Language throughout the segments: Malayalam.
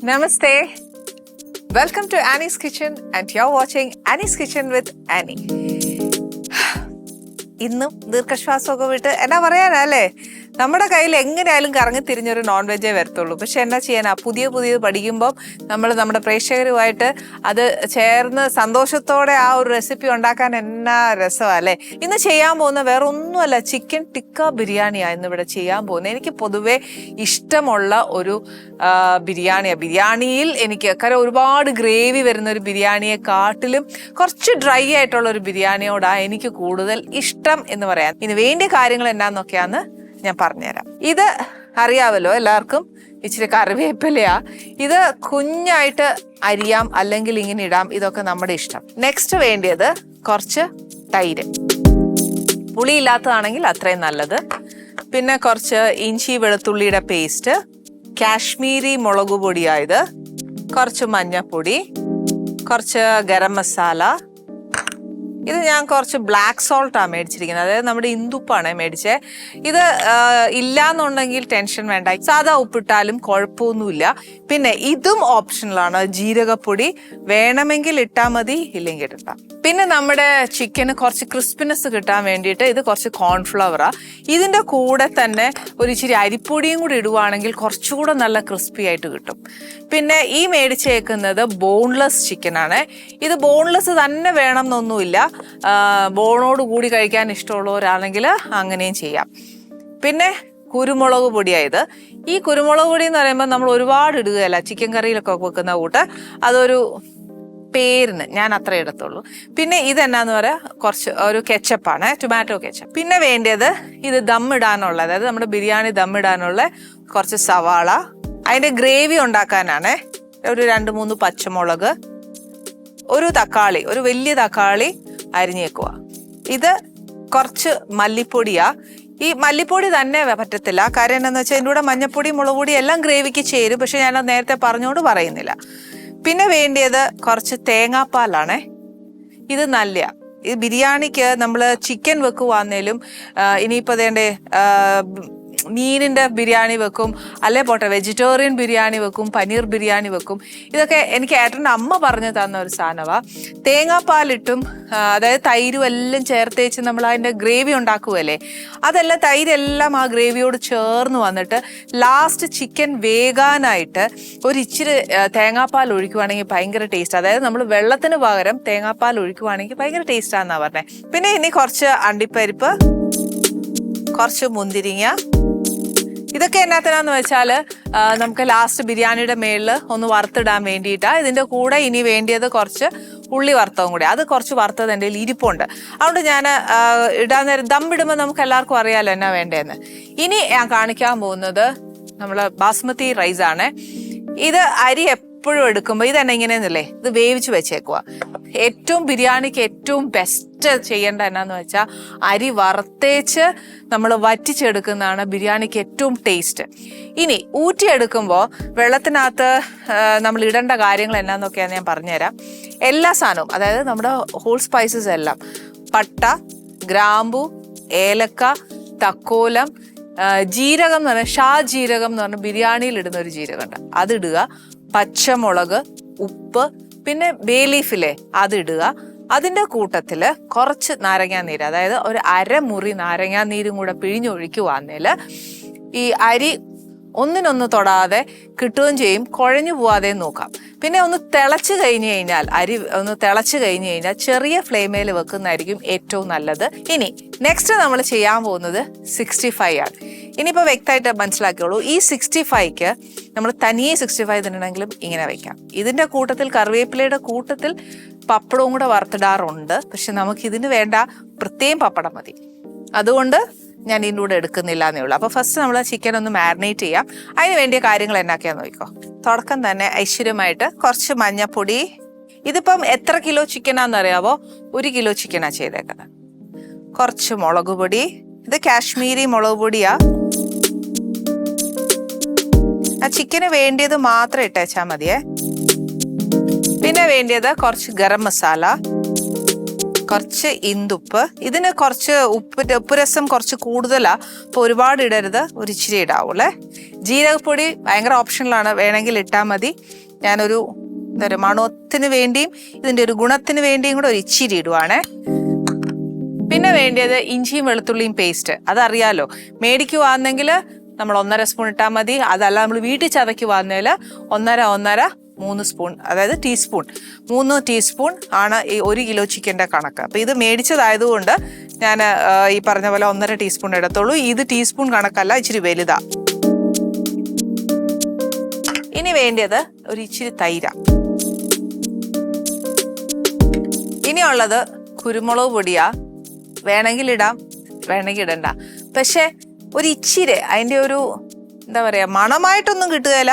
Namaste. Welcome to Annie's Kitchen, and you're watching Annie's Kitchen with Annie. ഇന്നും ദീർഘശ്വാസമൊക്കെ വിട്ട് എന്നാ പറയാനാ അല്ലേ നമ്മുടെ കയ്യിൽ എങ്ങനെയായാലും കറങ്ങി തിരിഞ്ഞൊരു നോൺ വെജേ വരത്തുള്ളൂ. പക്ഷെ എന്നാ ചെയ്യാനാ പുതിയ പുതിയത് പഠിക്കുമ്പോൾ നമ്മൾ നമ്മുടെ പ്രേക്ഷകരുമായിട്ട് അത് ചേർന്ന് സന്തോഷത്തോടെ ആ ഒരു റെസിപ്പി ഉണ്ടാക്കാൻ എന്നാ രസമല്ലേ ഇന്ന് ചെയ്യാൻ പോകുന്ന വേറെ ഒന്നുമല്ല ചിക്കൻ ടിക്ക ബിരിയാണിയാണ് ഇന്ന് ഇവിടെ ചെയ്യാൻ പോകുന്നത്. എനിക്ക് പൊതുവെ ഇഷ്ടമുള്ള ഒരു ബിരിയാണിയാണ് ബിരിയാണിയിൽ എനിക്ക് കാരണം ഒരുപാട് ഗ്രേവി വരുന്ന ഒരു ബിരിയാണിയെ കാട്ടിലും കുറച്ച് ഡ്രൈ ആയിട്ടുള്ള ഒരു ബിരിയാണിയോടാണ് എനിക്ക് കൂടുതൽ ഇഷ്ടം എന്ന് പറയാം. ഇനി വേണ്ട കാര്യങ്ങൾ എന്നാന്നൊക്കെയാന്ന് ഞാൻ പറഞ്ഞുതരാം. ഇത് അറിയാമല്ലോ എല്ലാവർക്കും? ഇച്ചിരി കറിവേപ്പിലയാ. ഇത് കുഞ്ഞായിട്ട് അരിയാം അല്ലെങ്കിൽ ഇങ്ങനെ ഇടാം. ഇതൊക്കെ നമ്മുടെ ഇഷ്ടം. നെക്സ്റ്റ് വേണ്ടിയത് കുറച്ച് തൈര്. പുളി ഇല്ലാത്തതാണെങ്കിൽ അത്രയും നല്ലത്. പിന്നെ കുറച്ച് ഇഞ്ചി വെളുത്തുള്ളിയുടെ പേസ്റ്റ്. കാശ്മീരി മുളക് പൊടിയായത്. കുറച്ച് മഞ്ഞപ്പൊടി. കുറച്ച് ഗരം മസാല. ഇത് ഞാൻ കുറച്ച് ബ്ലാക്ക് സോൾട്ടാണ് മേടിച്ചിരിക്കുന്നത്. അതായത് നമ്മുടെ ഇന്ദുപ്പാണ് മേടിച്ചത് ഇത് ഇല്ലാന്നുണ്ടെങ്കിൽ ടെൻഷൻ വേണ്ട. സാധാ ഉപ്പിട്ടാലും കുഴപ്പമൊന്നുമില്ല. പിന്നെ ഇതും ഓപ്ഷണലാണ് ജീരകപ്പൊടി വേണമെങ്കിൽ ഇട്ടാൽ മതി ഇല്ലെങ്കിൽ ഇടണ്ട. പിന്നെ നമ്മുടെ ചിക്കന് കുറച്ച് ക്രിസ്പിനെസ് കിട്ടാൻ വേണ്ടിയിട്ട് ഇത് കുറച്ച് കോൺഫ്ലവറാണ് ഇതിന്റെ കൂടെ തന്നെ ഒരു ഇച്ചിരി അരിപ്പൊടിയും കൂടി ഇടുവാണെങ്കിൽ കുറച്ചുകൂടെ നല്ല ക്രിസ്പി ആയിട്ട് കിട്ടും. പിന്നെ ഈ മേടിച്ചേക്കുന്നത് ബോൺലെസ് ചിക്കനാണ് ഇത് ബോൺലെസ് തന്നെ വേണം എന്നൊന്നുമില്ല ആ, ബോണോട് കൂടി കഴിക്കാൻ ഇഷ്ടമുള്ളവരാണെങ്കിൽ അങ്ങനെയും ചെയ്യാം. പിന്നെ കുരുമുളക് പൊടിയായത്. ഈ കുരുമുളക് പൊടി എന്ന് പറയുമ്പോൾ നമ്മൾ ഒരുപാട് ഇടുകയല്ല. ചിക്കൻ കറിയിലൊക്കെ വെക്കുന്ന കൂട്ട് അതൊരു പേരിന് ഞാൻ അത്ര എടുത്തുള്ളൂ പിന്നെ ഇതെന്നാന്ന് പറയാ കുറച്ച് ഒരു കെച്ചപ്പാണ് ടൊമാറ്റോ കെച്ചപ്പ് പിന്നെ വേണ്ടത് ഇത് ദം ഇടാനുള്ള അതായത് നമ്മുടെ ബിരിയാണി ദം ഇടാനുള്ള കുറച്ച് സവാള. അതിന്റെ ഗ്രേവി ഉണ്ടാക്കാനാണ് ഒരു രണ്ട് മൂന്ന് പച്ചമുളക് ഒരു തക്കാളി ഒരു വലിയ തക്കാളി അരിഞ്ഞേക്കുക ഇത് കുറച്ച് മല്ലിപ്പൊടിയാ. ഈ മല്ലിപ്പൊടി തന്നെ പറ്റത്തില്ല. കാര്യം എന്താണെന്ന് വെച്ചാൽ ഇതിന്റെ കൂടെ മഞ്ഞപ്പൊടി മുളക് പൊടി എല്ലാം ഗ്രേവിക്ക് ചേരും. പക്ഷെ ഞാനത് നേരത്തെ പറഞ്ഞുകൊണ്ട് പറയുന്നില്ല. പിന്നെ വേണ്ടിയത് കുറച്ച് തേങ്ങാപ്പാലാണേ. ഇത് നല്ല ഈ ബിരിയാണിക്ക് നമ്മൾ ചിക്കൻ വെക്കുവാന്നേലും ഇനിയിപ്പോൾ അതേണ്ടേ മീനിന്റെ ബിരിയാണി വെക്കും അല്ലെ പോട്ടെ വെജിറ്റേറിയൻ ബിരിയാണി വെക്കും പനീർ ബിരിയാണി വെക്കും. ഇതൊക്കെ എനിക്ക് ഏട്ടന്റെ അമ്മ പറഞ്ഞു തന്ന ഒരു സാധനമാണ് തേങ്ങാപ്പാലിട്ടും അതായത് തൈരും എല്ലാം ചേർത്തേച്ച് നമ്മൾ അതിന്റെ ഗ്രേവി ഉണ്ടാക്കുമല്ലേ അതെല്ലാം തൈരെല്ലാം ആ ഗ്രേവിയോട് ചേർന്ന് വന്നിട്ട് ലാസ്റ്റ് ചിക്കൻ വേകാനായിട്ട് ഒരു ഇച്ചിരി തേങ്ങാപ്പാൽ ഒഴിക്കുവാണെങ്കിൽ ഭയങ്കര ടേസ്റ്റ് അതായത് നമ്മൾ വെള്ളത്തിന് പകരം തേങ്ങാപ്പാൽ ഒഴിക്കുവാണെങ്കിൽ ഭയങ്കര ടേസ്റ്റാന്നാ പറഞ്ഞത് പിന്നെ ഇനി കുറച്ച് അണ്ടിപ്പരിപ്പ് കുറച്ച് മുന്തിരിങ്ങ ഇതൊക്കെ എന്നാത്തിനാന്ന് വെച്ചാൽ നമുക്ക് ലാസ്റ്റ് ബിരിയാണിയുടെ മേളിൽ ഒന്ന് വറുത്തിടാൻ വേണ്ടിയിട്ടാണ് ഇതിന്റെ കൂടെ ഇനി വേണ്ടിയത് കുറച്ച് ഉള്ളി വറുത്തതും കൂടി. അത് കുറച്ച് വറുത്തത് എന്റെ കയ്യിൽ ഇരിപ്പുണ്ട്. അതുകൊണ്ട് ഞാൻ ഇടാൻ നേരം ദമ്മിടുമ്പോൾ നമുക്ക് എല്ലാവർക്കും അറിയാമല്ലോ എന്നാ വേണ്ടതെന്ന് ഇനി ഞാൻ കാണിക്കാൻ പോകുന്നത് നമ്മൾ ബാസ്മതി റൈസ് ആണ്. ഇത് അരി എപ്പോഴും എടുക്കുമ്പോൾ ഇതെന്നെ ഇങ്ങനെയെന്നല്ലേ? ഇത് വേവിച്ച് വെച്ചേക്കുക ഏറ്റവും ബിരിയാണിക്ക് ഏറ്റവും ബെസ്റ്റ് ചെയ്യേണ്ട എന്നാന്ന് വെച്ചാൽ അരി വറുത്തേച്ച് നമ്മൾ വറ്റിച്ചെടുക്കുന്നതാണ് ബിരിയാണിക്ക് ഏറ്റവും ടേസ്റ്റ് ഇനി ഊറ്റിയെടുക്കുമ്പോൾ വെള്ളത്തിനകത്ത് നമ്മൾ ഇടേണ്ട കാര്യങ്ങൾ എന്നാന്നൊക്കെയാണ് ഞാൻ പറഞ്ഞുതരാം. എല്ലാ സാധനവും അതായത് നമ്മുടെ ഹോൾ സ്പൈസസ് എല്ലാം പട്ട ഗ്രാമ്പു ഏലക്ക തക്കോലം ജീരകം എന്ന് പറഞ്ഞാൽ ഷാ ജീരകം എന്ന് പറഞ്ഞാൽ ബിരിയാണിയിൽ ഇടുന്ന ഒരു ജീരകമുണ്ട്. അതിടുക പച്ചമുളക് ഉപ്പ് പിന്നെ ബേ ലീഫിലെ അതിടുക അതിന്റെ കൂട്ടത്തിൽ കുറച്ച് നാരങ്ങാനീര് അതായത് ഒരു അരമുറി നാരങ്ങാനീരും കൂടെ പിഴിഞ്ഞൊഴിക്കുവാന്നേൽ ഈ അരി ഒന്നിനൊന്ന് തൊടാതെ കിട്ടുകയും ചെയ്യും കുഴഞ്ഞു പോവാതെ നോക്കാം. പിന്നെ ഒന്ന് തിളച്ച് കഴിഞ്ഞു കഴിഞ്ഞാൽ അരി ഒന്ന് തിളച്ച് കഴിഞ്ഞു കഴിഞ്ഞാൽ ചെറിയ ഫ്ലെയിമേൽ വെക്കുന്നതായിരിക്കും ഏറ്റവും നല്ലത്. ഇനി നെക്സ്റ്റ് നമ്മൾ ചെയ്യാൻ പോകുന്നത് സിക്സ്റ്റി ഫൈവ് ആണ്. ഇനിയിപ്പോൾ വ്യക്തമായിട്ട് മനസ്സിലാക്കിയുള്ളൂ ഈ സിക്സ്റ്റി ഫൈവ്ക്ക് നമ്മൾ തനിയെ സിക്സ്റ്റി ഫൈവ് തിന്നണമെങ്കിലും ഇങ്ങനെ വെക്കാം. ഇതിന്റെ കൂട്ടത്തിൽ കറിവേപ്പിലയുടെ കൂട്ടത്തിൽ പപ്പടവും കൂടെ വറുത്തിടാറുണ്ട് പക്ഷെ നമുക്കിതിന് വേണ്ട പ്രത്യേകം പപ്പടം മതി. അതുകൊണ്ട് ഞാൻ ഇതിന്റെ കൂടെ എടുക്കുന്നില്ല എന്നേ ഉള്ളൂ. അപ്പോൾ ഫസ്റ്റ് നമ്മൾ ചിക്കൻ ഒന്ന് മാരിനേറ്റ് ചെയ്യാം. അതിന് വേണ്ടിയ കാര്യങ്ങൾ എന്നാക്കിയാന്ന് നോക്കിക്കോ. തുടക്കം തന്നെ ഐശ്വര്യമായിട്ട് കുറച്ച് മഞ്ഞപ്പൊടി. ഇതിപ്പം എത്ര കിലോ ചിക്കനാന്ന് അറിയാവോ? ഒരു കിലോ ചിക്കനാ ചെയ്തേക്കുന്നത്. കുറച്ച് മുളക് പൊടി. ഇത് കാശ്മീരി മുളക് പൊടിയാ. ആ ചിക്കന് വേണ്ടിയത് മാത്രം ഇട്ടേച്ചാൽ മതിയേ. പിന്നെ വേണ്ടിയത് കുറച്ച് ഗരം മസാല. കുറച്ച് ഇന്തുപ്പ് ഇതിന് കുറച്ച് ഉപ്പ് ഉപ്പുരസം കുറച്ച് കൂടുതലാ. അപ്പോൾ ഒരുപാട് ഇടരുത്. ഒരു ഇച്ചിരി ഇടാവുള്ളേ. ജീരകപ്പൊടി ഭയങ്കര ഓപ്ഷനിലാണ്. വേണമെങ്കിൽ ഇട്ടാൽ മതി. ഞാനൊരു എന്താ പറയുക മണത്തിന് വേണ്ടിയും ഇതിന്റെ ഒരു ഗുണത്തിന് വേണ്ടിയും കൂടെ ഒരു ഇച്ചിരി ഇടുവാണേ. പിന്നെ വേണ്ടിയത് ഇഞ്ചിയും വെളുത്തുള്ളിയും പേസ്റ്റ്. അതറിയാലോ. മേടിക്കുവാണെങ്കിൽ നമ്മൾ ഒന്നര സ്പൂൺ ഇട്ടാൽ മതി. അതല്ല നമ്മൾ വീട്ടിൽ ചതയ്ക്കുവാന്നേൽ ഒന്നര ഒന്നര മൂന്ന് സ്പൂൺ അതായത് ടീസ്പൂൺ. മൂന്ന് ടീസ്പൂൺ ആണ് ഈ ഒരു കിലോ ചിക്കന്റെ കണക്ക്. അപ്പോൾ ഇത് മേടിച്ചതായതുകൊണ്ട് ഞാൻ ഈ പറഞ്ഞ പോലെ ഒന്നര ടീസ്പൂൺ എടുത്തോളൂ ഇത് ടീസ്പൂൺ കണക്കല്ല ഇച്ചിരി വലുതാ. ഇനി വേണ്ടത് ഒരു ഇച്ചിരി തൈര. ഇനിയുള്ളത് കുരുമുളക് പൊടിയാ. വേണമെങ്കിൽ ഇടാം വേണമെങ്കിൽ ഇടണ്ട. പക്ഷെ ഒരു ഇച്ചിരി അതിന്റെ ഒരു എന്താ പറയുക മണമായിട്ടൊന്നും കിട്ടുകയില്ല.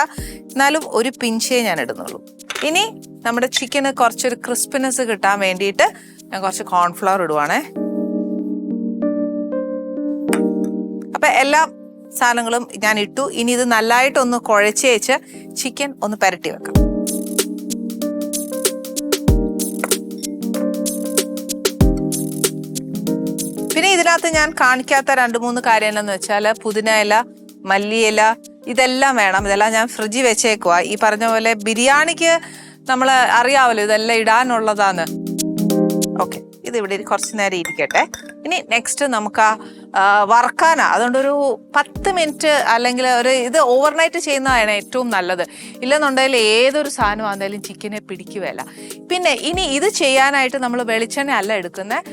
എന്നാലും ഒരു പിഞ്ചേ ഞാൻ ഇടുന്നുള്ളൂ. ഇനി നമ്മുടെ ചിക്കന് കുറച്ചൊരു ക്രിസ്പിനെസ് കിട്ടാൻ വേണ്ടിയിട്ട് ഞാൻ കുറച്ച് കോൺഫ്ലവർ ഇടുവാണേ. അപ്പൊ എല്ലാ സാധനങ്ങളും ഞാൻ ഇട്ടു. ഇനി ഇത് നല്ലതായിട്ടൊന്ന് കുഴച്ചേച്ച് ചിക്കൻ ഒന്ന് പുരട്ടി വെക്കാം. പിന്നെ ഇതിനകത്ത് ഞാൻ കാണിക്കാത്ത രണ്ട് മൂന്ന് കാര്യം എന്താണെന്ന് വെച്ചാൽ പുതിന ഇല മല്ലിയില ഇതെല്ലാം വേണം. ഇതെല്ലാം ഞാൻ ഫ്രിഡ്ജിൽ വെച്ചേക്കുക ഈ പറഞ്ഞ പോലെ ബിരിയാണിക്ക് നമ്മൾ അറിയാമല്ലോ ഇതെല്ലാം ഇടാനുള്ളതാണ് ഓക്കെ. ഇത് ഇവിടെ കുറച്ച് നേരം ഇരിക്കട്ടെ. ഇനി നെക്സ്റ്റ് നമുക്ക് ആ ആ, അതുകൊണ്ട് അതുകൊണ്ടൊരു പത്ത് മിനിറ്റ് അല്ലെങ്കിൽ ഒരു ഇത് ഓവർനൈറ്റ് ചെയ്യുന്നതാണ് ഏറ്റവും നല്ലത്. ഇല്ലെന്നുണ്ടെങ്കിൽ ഏതൊരു സാധനം ആണെങ്കിലും ചിക്കനെ പിടിക്കുകയല്ല. പിന്നെ ഇനി ഇത് ചെയ്യാനായിട്ട് നമ്മൾ വെളിച്ചെണ്ണ അല്ല എടുക്കുന്നത്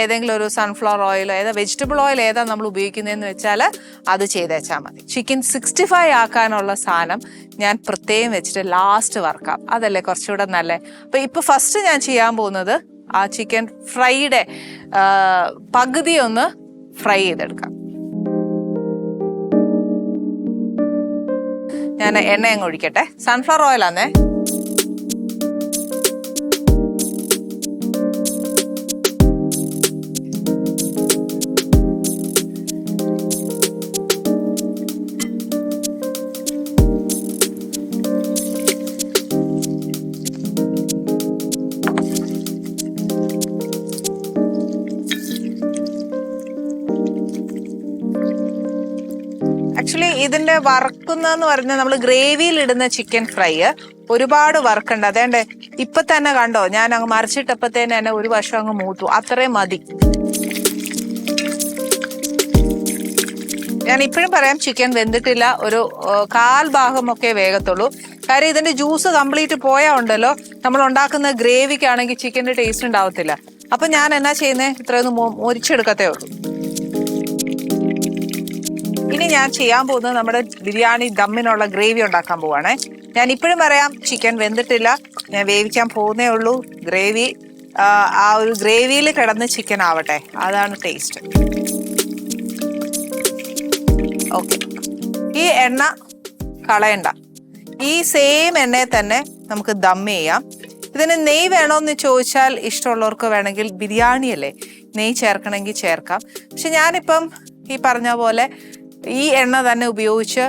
ഏതെങ്കിലും ഒരു സൺഫ്ലവർ ഓയിലോ ഏതാ വെജിറ്റബിൾ ഓയിൽ ഏതാ നമ്മൾ ഉപയോഗിക്കുന്നതെന്ന് വെച്ചാൽ അത് ചെയ്തേച്ചാൽ മതി. ചിക്കൻ സിക്സ്റ്റി ഫൈവ് ആക്കാനുള്ള സാധനം ഞാൻ പ്രത്യേകം വെച്ചിട്ട് ലാസ്റ്റ് വർക്കാം അതല്ലേ കുറച്ചുകൂടെ നല്ല? അപ്പൊ ഇപ്പൊ ഫസ്റ്റ് ഞാൻ ചെയ്യാൻ പോകുന്നത് ആ ചിക്കൻ ഫ്രൈയുടെ പകുതി ഒന്ന് ഫ്രൈ ചെയ്തെടുക്കാം. ഞാൻ എണ്ണ അങ്ങ് ഒഴിക്കട്ടെ. സൺഫ്ലവർ ഓയിലാന്നേ ആക്ച്വലി ഇതിന്റെ വറക്കുന്നതെന്ന് പറഞ്ഞാൽ നമ്മൾ ഗ്രേവിയിൽ ഇടുന്ന ചിക്കൻ ഫ്രൈ ഒരുപാട് വർക്കുണ്ട് അതേണ്ടേ ഇപ്പൊ തന്നെ കണ്ടോ ഞാൻ അങ്ങ് മറിച്ചിട്ടപ്പത്തേനെ തന്നെ ഒരു വശം അങ്ങ് മൂത്തു. അത്രയും മതി. ഞാൻ ഇപ്പോഴും പറയാം ചിക്കൻ വെന്തിട്ടില്ല ഒരു കാൽ ഭാഗമൊക്കെ വേഗത്തുള്ളൂ കാര്യം ഇതിന്റെ ജ്യൂസ് കംപ്ലീറ്റ് പോയാ ഉണ്ടല്ലോ നമ്മൾ ഉണ്ടാക്കുന്ന ഗ്രേവിക്കാണെങ്കിൽ ചിക്കന്റെ ടേസ്റ്റ് ഉണ്ടാവത്തില്ല. അപ്പൊ ഞാൻ എന്നാ ചെയ്യുന്നത് ഇത്രയൊന്നും മുറിച്ചെടുക്കത്തേ ഉള്ളൂ. ഇനി ഞാൻ ചെയ്യാൻ പോകുന്നത് നമ്മുടെ ബിരിയാണി ദമ്മിനുള്ള ഗ്രേവി ഉണ്ടാക്കാൻ പോവാണേ. ഞാൻ ഇപ്പോഴും പറയാം ചിക്കൻ വെന്തിട്ടില്ല. ഞാൻ വേവിക്കാൻ പോകുന്നേ ഉള്ളൂ. ഗ്രേവി ആ, ഒരു ഗ്രേവിയിൽ കിടന്ന് ചിക്കൻ ആവട്ടെ. അതാണ് ടേസ്റ്റ് ഓക്കെ ഈ എണ്ണ കളയണ്ട. ഈ സെയിം എണ്ണയെ തന്നെ നമുക്ക് ദം ചെയ്യാം. ഇതിന് നെയ് വേണോന്ന് ചോദിച്ചാൽ ഇഷ്ടമുള്ളവർക്ക് വേണമെങ്കിൽ ബിരിയാണി അല്ലേ നെയ് ചേർക്കണമെങ്കിൽ ചേർക്കാം. പക്ഷെ ഞാനിപ്പം ഈ പറഞ്ഞ പോലെ ഈ എണ്ണ തന്നെ ഉപയോഗിച്ച്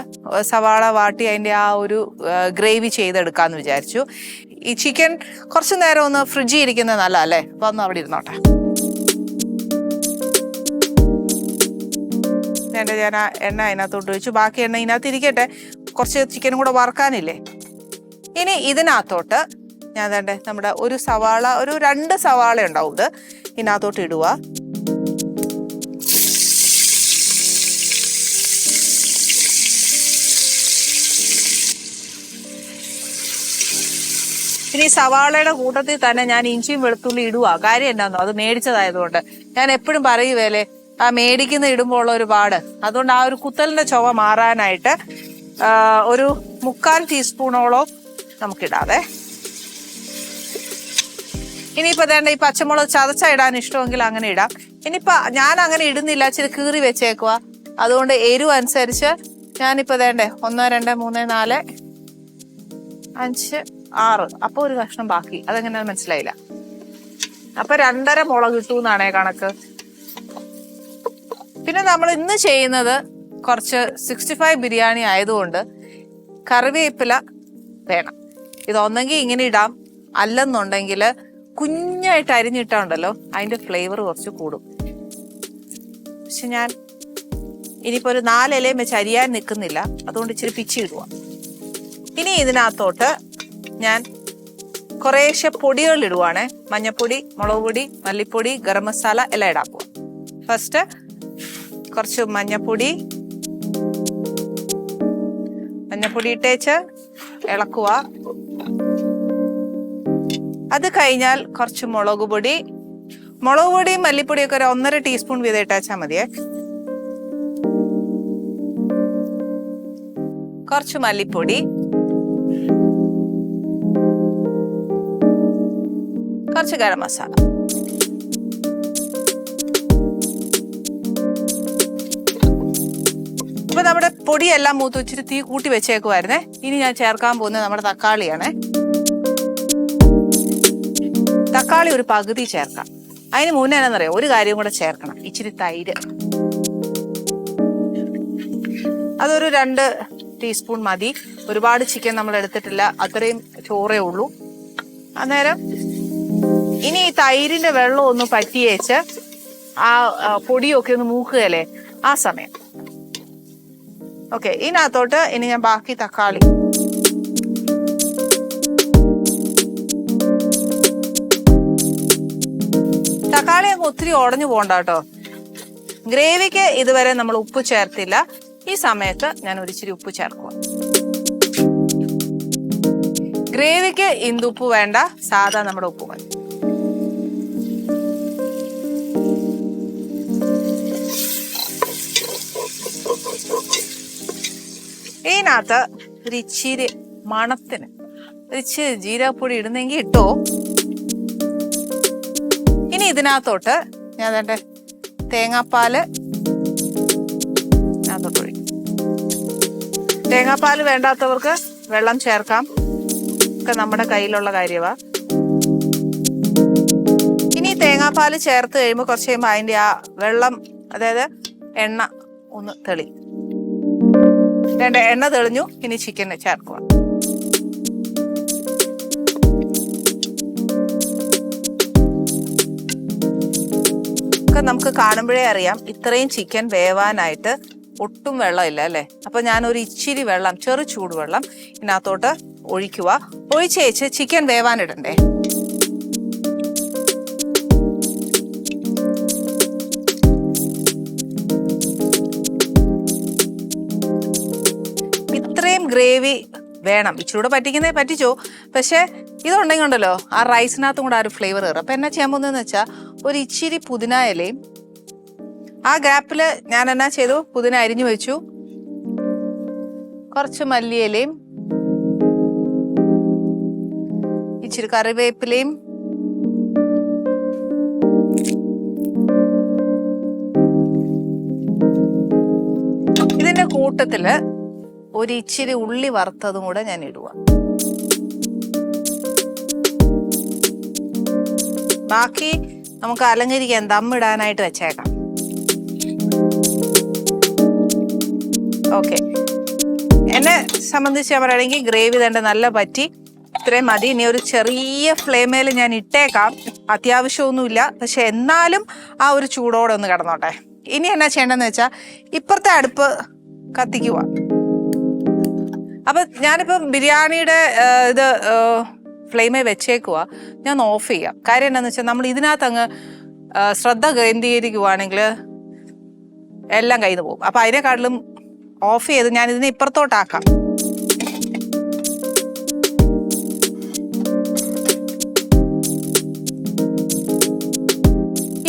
സവാള വാട്ടി അതിന്റെ ആ ഒരു ഗ്രേവി ചെയ്തെടുക്കാമെന്ന് വിചാരിച്ചു. ഈ ചിക്കൻ കുറച്ച് നേരം ഒന്ന് ഫ്രിഡ്ജിൽ ഇരിക്കുന്നത് നല്ല അല്ലേ അപ്പോൾ ഒന്ന് അവിടെ ഇരുന്നോട്ടെ. എന്റെ ഞാൻ ആ എണ്ണ അതിനകത്തോട്ട് വെച്ചു. ബാക്കി എണ്ണ ഇതിനകത്ത് ഇരിക്കട്ടെ. കുറച്ച് ചിക്കനും കൂടെ വറക്കാനില്ലേ? ഇനി ഇതിനകത്തോട്ട് ഞാൻ തേണ്ടേ നമ്മുടെ ഒരു സവാള ഒരു രണ്ട് സവാള ഉണ്ടാവും ഇത്. ഇതിനകത്തോട്ട് ഇടുക. ഇനി സവാളയുടെ കൂട്ടത്തിൽ തന്നെ ഞാൻ ഇഞ്ചിയും വെളുത്തുള്ളി ഇടുക കാര്യം എന്താന്നോ അത് മേടിച്ചതായതുകൊണ്ട്. ഞാൻ എപ്പോഴും പറയുവേലേ ആ മേടിക്കുന്ന ഇടുമ്പോൾ ഉള്ള ഒരു പാട്. അതുകൊണ്ട് ആ ഒരു കുത്തലിന്റെ ചുവ മാറാനായിട്ട് ഒരു മുക്കാൽ ടീസ്പൂണോളം നമുക്കിടാതെ ഇനിയിപ്പോ വേണ്ട ഈ പച്ചമുളക് ചതച്ച ഇടാൻ ഇഷ്ടമെങ്കിൽ അങ്ങനെ ഇടാം. ഇനിയിപ്പോ ഞാൻ അങ്ങനെ ഇടുന്നില്ല ഇച്ചിരി കീറി വെച്ചേക്കുക അതുകൊണ്ട് എരിവ് അനുസരിച്ച് ഞാനിപ്പോ വേണ്ടേ ഒന്ന് രണ്ട് മൂന്ന് നാല് അഞ്ച് ആറ്. അപ്പൊ ഒരു കഷ്ണം ബാക്കി. അതെങ്ങനെ മനസ്സിലായില്ല. അപ്പൊ രണ്ടര മുളക് കിട്ടൂ എന്നാണേ കണക്ക്. പിന്നെ നമ്മൾ ഇന്ന് ചെയ്യുന്നത് കുറച്ച് സിക്സ്റ്റി ഫൈവ് ബിരിയാണി ആയതുകൊണ്ട് കറിവേപ്പില വേണം. ഇത് ഇതൊന്നെങ്കിൽ ഇങ്ങനെ ഇടാം. അല്ലെന്നുണ്ടെങ്കിൽ കുഞ്ഞായിട്ട് അരിഞ്ഞിട്ടുണ്ടല്ലോ അതിന്റെ ഫ്ലേവർ കുറച്ച് കൂടും. പക്ഷെ ഞാൻ ഇനിയിപ്പോ ഒരു നാലിലയും വെച്ച് അരിയാൻ നിൽക്കുന്നില്ല അതുകൊണ്ട് ഇച്ചിരി പിച്ചി ഇടുക ഇനി ഇതിനകത്തോട്ട് ഞാൻ കുറേശ്ശെ പൊടികൾ ഇടുവാണേ മഞ്ഞപ്പൊടി മുളക് പൊടി മല്ലിപ്പൊടി ഗരം മസാല എല്ലാം ഇടാക്കും ഫസ്റ്റ് കുറച്ച് മഞ്ഞപ്പൊടി മഞ്ഞപ്പൊടി ഇട്ടേച്ച് ഇളക്കുക അത് കഴിഞ്ഞാൽ കുറച്ച് മുളക് പൊടി മുളക് പൊടിയും മല്ലിപ്പൊടിയൊക്കെ ഒരു ഒന്നര ടീസ്പൂൺ വീതം ഇട്ടാച്ചാൽ മതിയേ. കുറച്ച് മല്ലിപ്പൊടി. കുറച്ച് ഗരം മസാല. ഇപ്പൊ നമ്മുടെ പൊടിയെല്ലാം മൂത്ത് വെച്ചിട്ട് തീ കൂട്ടി വെച്ചേക്കുമായിരുന്നേ ഇനി ഞാൻ ചേർക്കാൻ പോകുന്നത് നമ്മുടെ തക്കാളിയാണ്. തക്കാളി ഒരു പകുതി ചേർക്കാം. അതിന് മുന്നേ എന്നറിയാം ഒരു കാര്യം കൂടെ ചേർക്കണം. ഇച്ചിരി തൈര്. അതൊരു രണ്ട് ടീസ്പൂൺ മതി. ഒരുപാട് ചിക്കൻ നമ്മൾ എടുത്തിട്ടില്ല അത്രയും ചോറേ ഉള്ളൂ. അന്നേരം ഇനി ഈ തൈരിന്റെ വെള്ളം ഒന്ന് പറ്റിയേച്ച് ആ പൊടിയൊക്കെ ഒന്ന് മൂക്കുകയല്ലേ? ആ സമയം. ഓക്കെ ഇതിനകത്തോട്ട് ഇനി ഞാൻ ബാക്കി തക്കാളി. തക്കാളി അങ്ങ് ഒത്തിരി ഉടഞ്ഞു പോകണ്ട കേട്ടോ. ഗ്രേവിക്ക് ഇതുവരെ നമ്മൾ ഉപ്പ് ചേർത്തില്ല. ഈ സമയത്ത് ഞാൻ ഒരിച്ചിരി ഉപ്പ് ചേർക്കുക. ഗ്രേവിക്ക് ഇന്തുപ്പ് വേണ്ട. സാധാ നമ്മുടെ ഉപ്പ് മതി ഇതിനകത്ത് ഒരു ഇച്ചിരി മണത്തിന് ഇച്ചിരി ജീരാപ്പൊടി ഇടുന്നെങ്കിൽ ഇട്ടോ. ഇനി ഇതിനകത്തോട്ട് ഞാൻ എന്റെ തേങ്ങാപ്പാൽ തേങ്ങാപ്പാൽ വേണ്ടാത്തവർക്ക് വെള്ളം ചേർക്കാം. ഒക്കെ നമ്മുടെ കയ്യിലുള്ള കാര്യമാ ഇനി തേങ്ങാപ്പാൽ ചേർത്ത് കഴിയുമ്പോൾ കുറച്ച് കഴിയുമ്പോൾ അതിന്റെ ആ വെള്ളം അതായത് എണ്ണ ഒന്ന് തെളി. വേണ്ട എണ്ണ തെളിഞ്ഞു. ഇനി ചിക്കൻ ചേർക്കുക. നമുക്ക് കാണുമ്പോഴേ അറിയാം ഇത്രയും ചിക്കൻ വേവാനായിട്ട് ഒട്ടും വെള്ളമില്ല അല്ലേ? അപ്പൊ ഞാൻ ഒരു ഇച്ചിരി വെള്ളം ചെറു ചൂടുവെള്ളം ഇതിനകത്തോട്ട് ഒഴിക്കുക. ഒഴിച്ചേച്ച് ചിക്കൻ വേവാനിടണ്ടേ? ഗ്രേവി വേണം. ഇച്ചിരൂടെ പറ്റിക്കുന്നേ പറ്റിച്ചു? പക്ഷേ ഇതുണ്ടെങ്കിൽ ഉണ്ടല്ലോ ആ റൈസിനകത്തും കൂടെ ആ ഒരു ഫ്ലേവർ കയറും അപ്പം എന്നാ ചെയ്യാൻ പോകുന്നതെന്ന് വെച്ചാൽ ഒരു ഇച്ചിരി പുതിന ഇലയും ആ ഗ്യാപ്പിൽ ഞാൻ എന്നാ ചെയ്തു? പുതിന അരിഞ്ഞു വെച്ചു. കുറച്ച് മല്ലിയിലയും ഇച്ചിരി കറിവേപ്പിലയും ഇതിന്റെ കൂട്ടത്തിൽ ഒരു ഇച്ചിരി ഉള്ളി വറുത്തതും കൂടെ ഞാൻ ഇടുക. ബാക്കി നമുക്ക് അലങ്കരിക്കാൻ ദമ്മിടാനായിട്ട് വെച്ചേക്കാം. ഓക്കെ. എന്നെ സംബന്ധിച്ച് ഞാൻ പറയുകയാണെങ്കിൽ ഗ്രേവി തന്നെ നല്ല പറ്റി. ഇത്രയും മതി. ഇനി ഒരു ചെറിയ ഫ്ലെയിമേൽ ഞാൻ ഇട്ടേക്കാം. അത്യാവശ്യമൊന്നുമില്ല. പക്ഷെ എന്നാലും ആ ഒരു ചൂടോടെ ഒന്ന് കിടന്നോട്ടെ. ഇനി എന്നാ ചെയ്യേണ്ടതെന്ന് വെച്ചാൽ ഇപ്പുറത്തെ അടുപ്പ് കത്തിക്കുക. അപ്പൊ ഞാനിപ്പം ബിരിയാണിയുടെ ഇത് ഫ്ലെയിമേ വെച്ചേക്കുക ഞാൻ ഓഫ് ചെയ്യാം. കാര്യം എന്താണെന്ന് വെച്ചാൽ നമ്മൾ ഇതിനകത്ത് അങ്ങ് ശ്രദ്ധ കേന്ദ്രീകരിക്കുവാണെങ്കിൽ എല്ലാം കയ്യിൽ നിന്ന് പോകും. അപ്പൊ അതിനെക്കാട്ടിലും ഓഫ് ചെയ്ത് ഞാൻ ഇതിനെ ഇപ്പുറത്തോട്ടാക്കാം.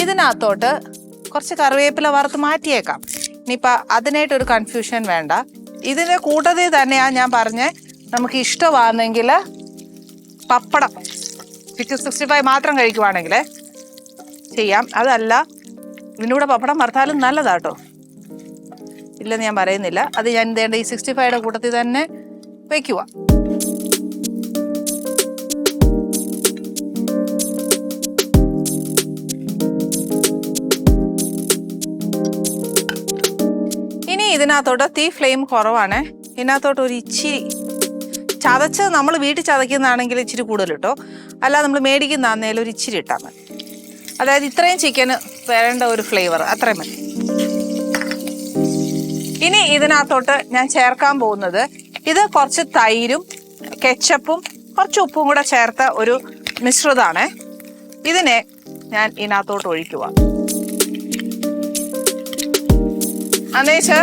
ഇതിനകത്തോട്ട് കുറച്ച് കറിവേപ്പില വറുത്ത് മാറ്റിയേക്കാം. ഇനിയിപ്പോൾ അതിനായിട്ടൊരു കൺഫ്യൂഷൻ വേണ്ട. ഇതിന്റെ കൂട്ടത്തിൽ തന്നെയാ ഞാൻ പറഞ്ഞ. നമുക്ക് ഇഷ്ടമാണെങ്കിൽ പപ്പടം ചിക്കൻ സിക്സ്റ്റി ഫൈവ് മാത്രം കഴിക്കുവാണെങ്കിൽ ചെയ്യാം. അതല്ല ഇതിന്റെ പപ്പടം വറുത്താലും നല്ലതാട്ടോ. ഇല്ലെന്ന് ഞാൻ പറയുന്നില്ല. അത് ഞാൻ ഇതേണ്ട ഈ സിക്സ്റ്റി ഫൈവയുടെ കൂട്ടത്തിൽ തന്നെ വെക്കുക ഇനി ഇതിനകത്തോട്ട് തീ ഫ്ലെയിം കുറവാണ്. ഇതിനകത്തോട്ട് ഒരു ഇച്ചിരി ചതച്ച് നമ്മൾ വീട്ടിൽ ചതയ്ക്കുന്നതാണെങ്കിൽ ഇച്ചിരി കൂടുതൽ ഇട്ടോ അല്ലാതെ നമ്മൾ മേടിക്കുന്നതാണെന്നേലും ഒരു ഇച്ചിരി ഇട്ടാൽ മതി. അതായത് ഇത്രയും ചിക്കന് വേണ്ട ഒരു ഫ്ലേവർ അത്രയും മതി. ഇനി ഇതിനകത്തോട്ട് ഞാൻ ചേർക്കാൻ പോകുന്നത് ഇത് കുറച്ച് തൈരും കെച്ചപ്പും കുറച്ച് ഉപ്പും കൂടെ ചേർത്ത ഒരു മിശ്രിതമാണ്. ഇതിനെ ഞാൻ ഇതിനകത്തോട്ട് ഒഴിക്കുക അന്നേച്ച്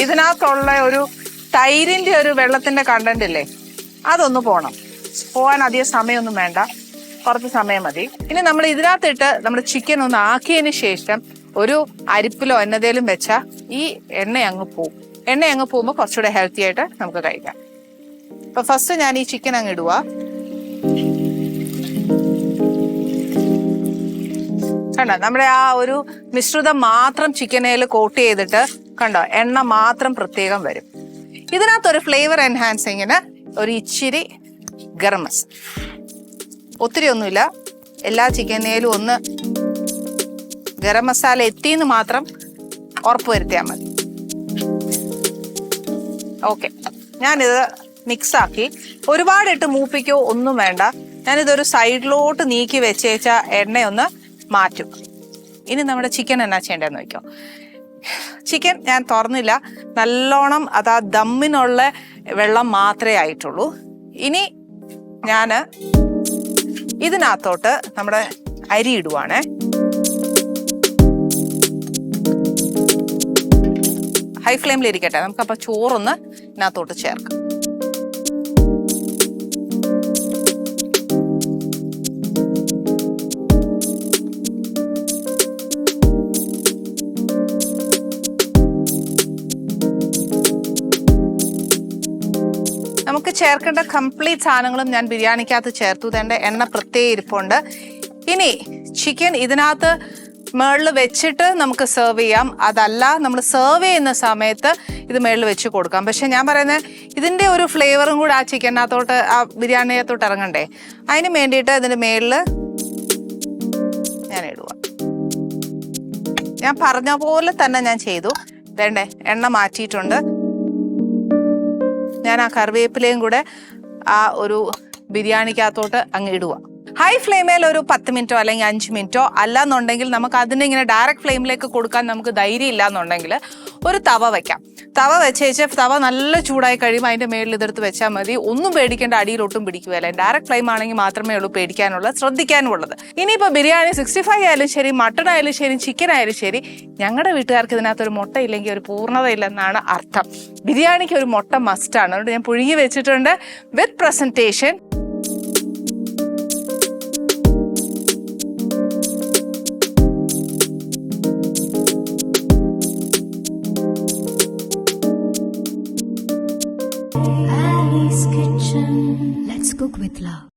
ഇതിനകത്തുള്ള ഒരു തൈരിന്റെ ഒരു വെള്ളത്തിന്റെ കണ്ടന്റ് ഇല്ലേ? അതൊന്ന് പോണം. പോകാൻ അധികം സമയമൊന്നും വേണ്ട. കുറച്ച് സമയം മതി. ഇനി നമ്മൾ ഇതിനകത്തിട്ട് നമ്മൾ ചിക്കൻ ഒന്ന് ആക്കിയതിന് ശേഷം ഒരു അരിപ്പിലോ എന്നതേലും വെച്ചാൽ ഈ എണ്ണ അങ്ങ് പോവും. എണ്ണ അങ്ങ് പോകുമ്പോൾ കുറച്ചുകൂടെ ഹെൽത്തി ആയിട്ട് നമുക്ക് കഴിക്കാം. അപ്പൊ ഫസ്റ്റ് ഞാൻ ഈ ചിക്കൻ അങ്ങ് ഇടുക കണ്ട? നമ്മുടെ ആ ഒരു മിശ്രിതം മാത്രം ചിക്കനേൽ കോട്ട് ചെയ്തിട്ട് കണ്ടോ? എണ്ണ മാത്രം പ്രത്യേകം വരും. ഇതിനകത്തൊരു ഫ്ലേവർ എൻഹാൻസിങ്ങിന് ഒരു ഇച്ചിരി ഗരം മസാല. ഒത്തിരി ഒന്നുമില്ല. എല്ലാ ചിക്കനേലും ഒന്ന് ഗരം മസാല എത്തിയെന്ന് മാത്രം ഉറപ്പ് വരുത്തിയാൽ മതി. ഓക്കെ ഞാനിത് മിക്സാക്കി ഒരുപാടിട്ട് മൂപ്പിക്കോ ഒന്നും വേണ്ട. ഞാനിതൊരു സൈഡിലോട്ട് നീക്കി വെച്ചേച്ച എണ്ണയൊന്ന് മാറ്റും. ഇനി നമ്മുടെ ചിക്കൻ എന്നാ ചെയ്യേണ്ടതെന്ന് വെക്കോ? ചിക്കൻ ഞാൻ തുറന്നില്ല. നല്ലോണം അത് ആ ദമ്മിനുള്ള വെള്ളം മാത്രമേ ആയിട്ടുള്ളൂ. ഇനി ഞാൻ ഇതിനകത്തോട്ട് നമ്മുടെ അരി ഇടുവാണേ. ഹൈ ഫ്ലെയിമിൽ ഇരിക്കട്ടെ. നമുക്കപ്പോൾ ചോറൊന്ന് ഇതിനകത്തോട്ട് ചേർക്കാം. ചേർക്കേണ്ട കംപ്ലീറ്റ് സാധനങ്ങളും ഞാൻ ബിരിയാണിക്കകത്ത് ചേർത്തു. ഇതെന്റെ എണ്ണ പ്രത്യേക ഇരിപ്പുണ്ട്. ഇനി ചിക്കൻ ഇതിനകത്ത് മേളിൽ വെച്ചിട്ട് നമുക്ക് സെർവ് ചെയ്യാം. അതല്ല നമ്മൾ സെർവ് ചെയ്യുന്ന സമയത്ത് ഇത് മേളിൽ വെച്ച് കൊടുക്കാം. പക്ഷേ ഞാൻ പറയുന്നത് ഇതിന്റെ ഒരു ഫ്ലേവറും കൂടെ ആ ചിക്കനകത്തോട്ട് ആ ബിരിയാണിയകത്തോട്ട് ഇറങ്ങണ്ടേ? അതിന് വേണ്ടിയിട്ട് ഇതിന്റെ മേളിൽ ഞാൻ ഇടുക ഞാൻ പറഞ്ഞ പോലെ തന്നെ ഞാൻ ചെയ്തു. വേണ്ടേ എണ്ണ മാറ്റിയിട്ടുണ്ട്. ഞാൻ ആ കറിവേപ്പിലയും കൂടെ ആ ഒരു ബിരിയാണിക്കകത്തോട്ട് അങ്ങ് ഇടുക ഹൈ ഫ്ലെയിമിൽ ഒരു പത്ത് മിനിറ്റോ അല്ലെങ്കിൽ അഞ്ച് മിനിറ്റോ അല്ലാന്നുണ്ടെങ്കിൽ നമുക്ക് അതിനെ ഇങ്ങനെ ഡയറക്റ്റ് ഫ്ലെയിമിലേക്ക് കൊടുക്കാൻ നമുക്ക് ധൈര്യം ഇല്ല എന്നുണ്ടെങ്കിൽ ഒരു തവ വെക്കാം. തവ വെച്ച് കഴിച്ചാൽ തവ നല്ല ചൂടായി കഴിയുമ്പോൾ അതിന്റെ മേളിൽ ഇതെടുത്ത് വെച്ചാൽ മതി. ഒന്നും പേടിക്കേണ്ട അടിയിലൊട്ടും പിടിക്കുകയല്ല ഡയറക്റ്റ് ഫ്ലെയിം ആണെങ്കിൽ മാത്രമേ ഉള്ളൂ പേടിക്കാനുള്ളത് ശ്രദ്ധിക്കാനുള്ളത്. ഇനിയിപ്പോൾ ബിരിയാണി സിക്സ്റ്റി ഫൈവ് ആയാലും ശരി മട്ടൺ ആയാലും ശരി ചിക്കൻ ആയാലും ശരി ഞങ്ങളുടെ വീട്ടുകാർക്ക് ഇതിനകത്ത് ഒരു മുട്ട ഇല്ലെങ്കിൽ ഒരു പൂർണത ഇല്ലെന്നാണ് അർത്ഥം. ബിരിയാണിക്ക് ഒരു മുട്ട മസ്റ്റാണ് അതുകൊണ്ട് ഞാൻ പുഴുങ്ങി വെച്ചിട്ടുണ്ട് with presentation cook with love.